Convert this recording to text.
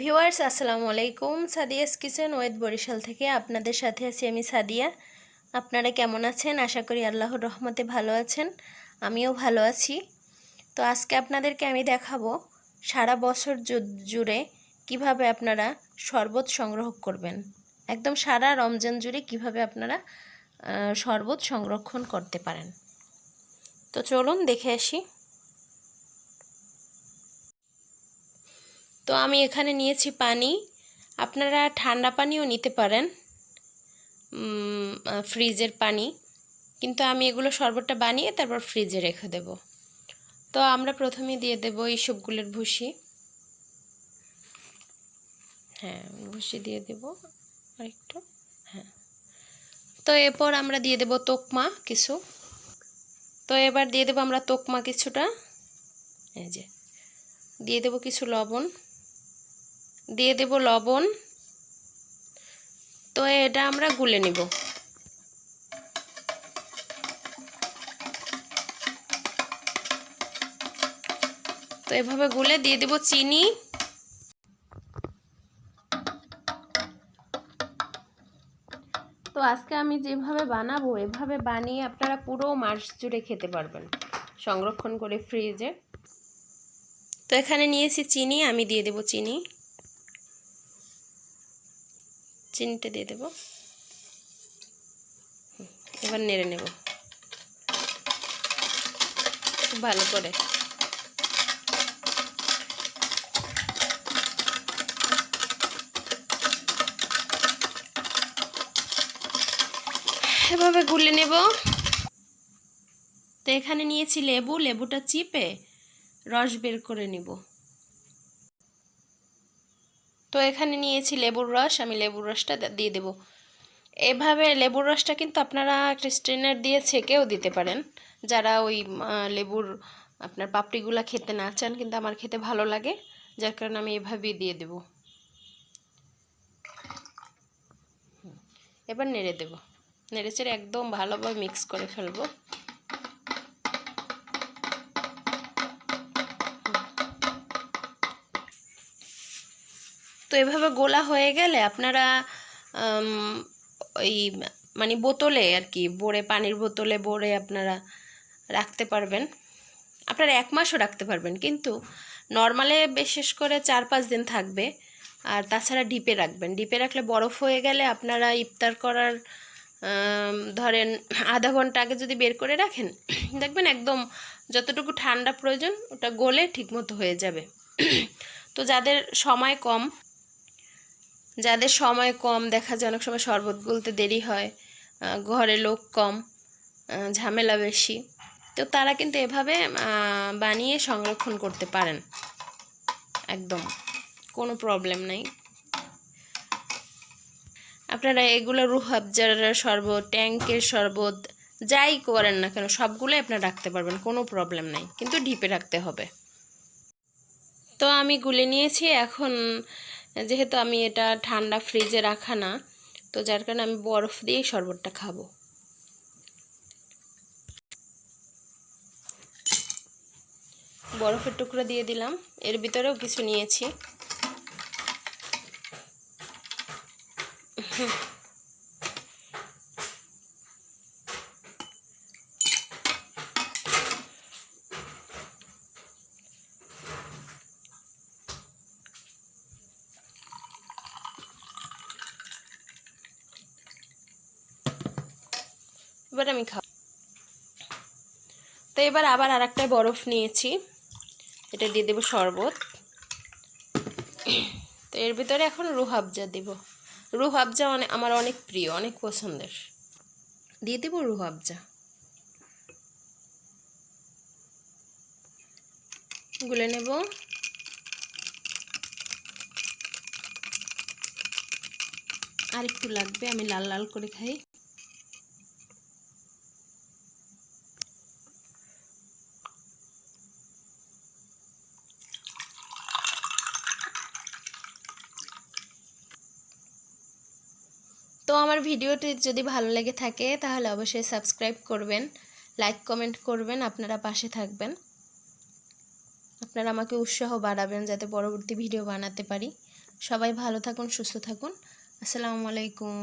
Viewers, আসসালামু আলাইকুম। Sadia's kitchen ওয়েদ Barishal থেকে আপনাদের সাথে আছি আমি সাদিয়া। আপনারা কেমন আছেন? আশা করি আল্লাহর রহমতে ভালো আছেন। আমিও ভালো আছি। তো আজকে আপনাদেরকে আমি দেখাবো সারা বছর জুড়ে কীভাবে আপনারা শরবত সংগ্রহ করবেন। একদম সারা রমজান জুড়ে কীভাবে আপনারা শরবত সংরক্ষণ করতে পারেন। তো চলুন দেখে আসি। তো আমি এখানে নিয়েছি পানি। আপনারা ঠান্ডা পানিও নিতে পারেন ফ্রিজের পানি। কিন্তু আমি এগুলো শরবতটা বানিয়ে তারপর ফ্রিজে রেখে দেব। তো আমরা প্রথমে দিয়ে দেব এই সবগুলোর ভুসি। হ্যাঁ ভুসি দিয়ে দেব আরেকটু। হ্যাঁ। তো এরপর আমরা দিয়ে দেব তোকমা কিছু। তো এবার দিয়ে দেব আমরা তোকমা কিছুটা। এই যে, দিয়ে দেব কিছু লবণ। দিয়ে দেব লবণ। তো এটা আমরা গুলে নিব। তো এভাবে গুলে দিয়ে দেব চিনি। তো আজকে আমি যেভাবে বানাবো এভাবে বানিয়ে আপনারা পুরো মাস জুড়ে খেতে পারবেন। সংরক্ষণ করে ফ্রিজে তো এখানে নিয়েছি চিনি আমি দিয়ে দেব চিনি। চিনিটা দিয়ে দেব। এবার নেড়ে নেব। খুব ভালো করে। এভাবে গুলে নেব। তো এখানে নিয়েছি লেবু, লেবুটা চিপে রস বের করে নিব। তো এখানে নিয়েছি লেবুর রস, আমি লেবুর রসটা দিয়ে দেব। এভাবে লেবুর রসটা কিন্তু আপনারা একটা স্ট্রেনার দিয়ে ছেঁকেও দিতে পারেন। যারা ওই লেবুর আপনার পাপড়িগুলা খেতে না চান, কিন্তু আমার খেতে ভালো লাগে, যার কারণে আমি এভাবেই দিয়ে দেব। এবার নেড়ে দেব। নেড়ে চেড়ে একদম ভালোভাবে মিক্স করে ফেলব। তো এভাবে গোলা হয়ে গেলে আপনারা ওই মানে বোতলে আর কি, ভরে পানির বোতলে ভরে আপনারা রাখতে পারবেন। আপনারা এক মাসও রাখতে পারবেন, কিন্তু নর্মালে বিশেষ করে চার পাঁচ দিন থাকবে। আর তাছাড়া ডিপে রাখবেন। ডিপে রাখলে বরফ হয়ে গেলে আপনারা ইফতার করার ধরেন আধা ঘণ্টা আগে যদি বের করে রাখেন, দেখবেন একদম যতটুকু ঠান্ডা প্রয়োজন ওটা গলে ঠিকমতো হয়ে যাবে। তো যাদের সময় কম যাদের সময় কম, দেখা যায় অনেক সময় শরবত গুলতে দেরি হয় ঘরে লোক কম ঝামেলা বেশি। তো তারা কিন্তু এভাবে বানিয়ে সংরক্ষণ করতে পারেন। একদম, কোনো প্রবলেম নাই। আপনারা এগুলো রুহ আফজার শরবত ট্যাঙ্কের শরবত, যাই করেন না কেন, সবগুলোই আপনারা রাখতে পারবেন, কোনো প্রবলেম নাই। কিন্তু ঢিপে রাখতে হবে। তো আমি গুলে নিয়েছি, এখন যেহেতু আমি এটা ঠান্ডা ফ্রিজে রাখা না, তো যার কারণে আমি বরফ দিয়েই শরবতটা খাব। বরফের টুকরো দিয়ে দিলাম। এর ভিতরেও কিছু নিয়েছি। এবার আমি খাব। তো এবার আবার আর একটা বরফ নিয়েছি। এটা দিয়ে দেবো শরবত। তো এর ভিতরে এখন রুহ আফজা দেব। রুহ আফজা অনেক আমার অনেক প্রিয়, অনেক পছন্দের। দিয়ে দেবো রুহ আফজা গুলে নেব। আর একটু লাগবে, আমি লাল লাল করে খাই। তো আমার ভিডিওটি যদি ভালো লেগে থাকে, তাহলে অবশ্যই সাবস্ক্রাইব করবেন, লাইক, কমেন্ট করবেন, আপনারা পাশে থাকবেন। আপনারা আমাকে উৎসাহ বাড়াবেন যাতে পরবর্তী ভিডিও বানাতে পারি। সবাই ভালো থাকুন, সুস্থ থাকুন। আসসালামু আলাইকুম।